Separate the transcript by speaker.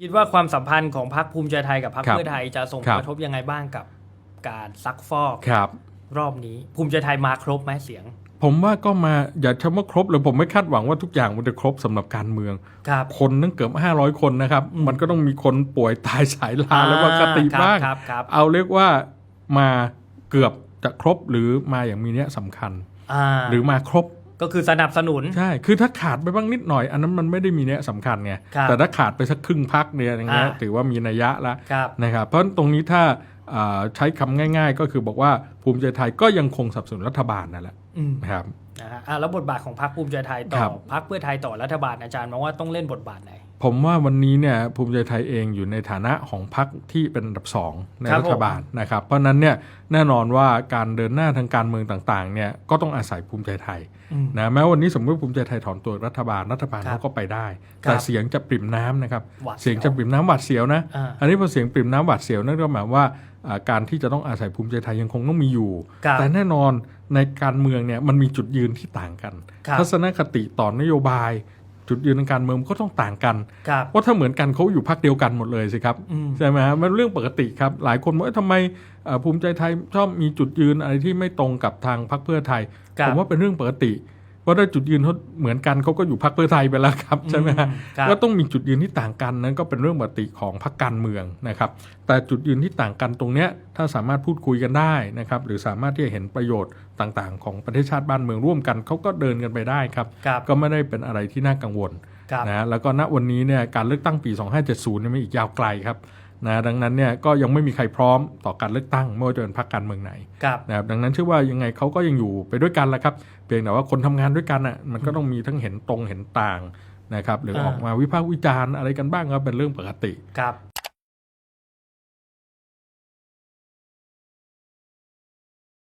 Speaker 1: คิดว่าความสัมพันธ์ของพรรคภูมิใจไทยกับพรรค
Speaker 2: ครับ
Speaker 1: เพื่อไทยจะส่ง
Speaker 2: ครั
Speaker 1: ผ
Speaker 2: บ
Speaker 1: ลกระทบยังไงบ้างกับการซักฟอก
Speaker 2: ครับ
Speaker 1: รอบนี้ ภูมิใจไทยมาครบไหมเสียง
Speaker 2: ผมว่าก็มาอย่าคำว่าครบเลยผมไม่คาดหวังว่าทุกอย่างมันจะครบสำหรับการเมือง
Speaker 1: ครับ
Speaker 2: คนตั้งเกือบ500 คนนะครับ
Speaker 1: อืม
Speaker 2: มันก็ต้องมีคนป่วยตายสายลาแล้วก็กติ
Speaker 1: ครับ
Speaker 2: บ้าง
Speaker 1: ครับครับ
Speaker 2: เอาเรียกว่ามาเกือบจะครบหรือมาอย่างมีเนี้ยสำคัญ
Speaker 1: อ่า
Speaker 2: หรือมาครบ
Speaker 1: ก็คือสนับสนุน
Speaker 2: ใช่ คือถ้าขาดไปบ้างนิดหน่อย อันนั้นมันไม่ได้มีเนี้ยสำคัญไง
Speaker 1: ครับ
Speaker 2: แต่ถ้าขาดไปสักครึ่งพักเนี่ยอย่างเงี้ย
Speaker 1: อ่า
Speaker 2: ถือว่ามีนัยยะละ
Speaker 1: ครับ
Speaker 2: นะครับ เพราะฉะนั้นตรงนี้ถ้าอ่าใช้คำง่าย ๆ ก็คือบอกว่าภูมิใจไทยก็ยังคงสนับสนุนรัฐบาลนั่นแหละ
Speaker 1: อืม
Speaker 2: นะครับ
Speaker 1: นะฮะอะแล้วบทบาทของพรรคภูมิใจไทยต่
Speaker 2: ครั
Speaker 1: อบพรรคเพื่อไทยต่อรัฐบาลอาจารย์มองว่าต้องเล่นบทบาทไหน
Speaker 2: ผมว่าวันนี้เนี่ยภูมิใจไทยเองอยู่ในฐานะของพรรคที่เป็นอันดับสองใน
Speaker 1: ครับ
Speaker 2: รัฐบาลนะครับ เพราะฉะนั้นเนี่ยแน่นอนว่าการเดินหน้าทางการเมืองต่างๆเนี่ยก็ต้องอาศัยภูมิใจไทย
Speaker 1: อืม
Speaker 2: นะแม้วันนี้สมมติว่าภูมิใจไทยถอนตัวรัฐบาลรัฐบาล
Speaker 1: ครับ
Speaker 2: เขาก็ไปได้
Speaker 1: ครับ
Speaker 2: แต่เสียงจะปริ่มน้ำนะครับ
Speaker 1: หวาดเสียว
Speaker 2: เสียงจะปริ่มน้ำหวาดเสียวนะ
Speaker 1: อ่า
Speaker 2: อันนี้พอเสียงปริ่มน้ำหวาดเสียวนั่นก็หมายว่าอ่าการที่จะต้องอาศัยภูมิใจไทยยังคงต้องมีอยู่
Speaker 1: ครับ
Speaker 2: แต่แน่นอนในการเมืองเนี่ยมันมีจุดยืนที่ต่างกัน
Speaker 1: ครับ
Speaker 2: ทัศนคติต่อนโยบาย จุดยืนทางการเมืองก็ต้องต่างกัน
Speaker 1: ครับ
Speaker 2: ว่าถ้าเหมือนกันเขาอยู่พักเดียวกันหมดเลยสิครับ
Speaker 1: อืม
Speaker 2: ใช่ไหมฮะมันเรื่องปกติครับ หลายคนบอกว่าทำไมเอ่อภูมิใจไทยชอบมีจุดยืนอะไรที่ไม่ตรงกับทางพรรคเพื่อไทย
Speaker 1: ครับ
Speaker 2: ผมว่าเป็นเรื่องปกติ ว่าถ้าจุดยืนเขาเหมือนกันเขาก็อยู่พรรคเพื่อไทยไปแล้วครับใช่ไหมฮะ
Speaker 1: อืครับ
Speaker 2: ว่าต้องมีจุดยืนที่ต่างกันนั้นก็เป็นเรื่องปกติของพรรคการเมืองนะครับ แต่จุดยืนที่ต่างกันตรงเนี้ยถ้าสามารถพูดคุยกันได้นะครับ หรือสามารถที่จะเห็นประโยชน์ต่างๆ ของประเทศชาติบ้านเมืองร่วมกันเขาก็เดินกันไปได้ครับ
Speaker 1: ครับ
Speaker 2: ก็ไม่ได้เป็นอะไรที่น่ากังวล
Speaker 1: ครับ
Speaker 2: นะแล้วก็ณวันนี้เนี่ยการเลือกตั้งปี 2570เนี่ยมันอีกยาวไกลครับ นะดังนั้นเนี่ยก็ยังไม่มีใครพร้อมต่อการเลือกตั้งไม่ว่าจะเป็นพรรคการเมืองไหน
Speaker 1: ครับ
Speaker 2: นะครับดังนั้นเชื่อว่ายังไงเขาก็ยังอยู่ไปด้วยกันแหละครับ เพียงแต่ว่าคนทำงานด้วยกันอะมันก็ต้องมีทั้งเห็นตรงเห็นต่างนะครับหรือ
Speaker 1: อ่า
Speaker 2: ออกมาวิพากษ์วิจารณ์อะไรกันบ้างก็เป็นเรื่องปกติ
Speaker 1: ครับ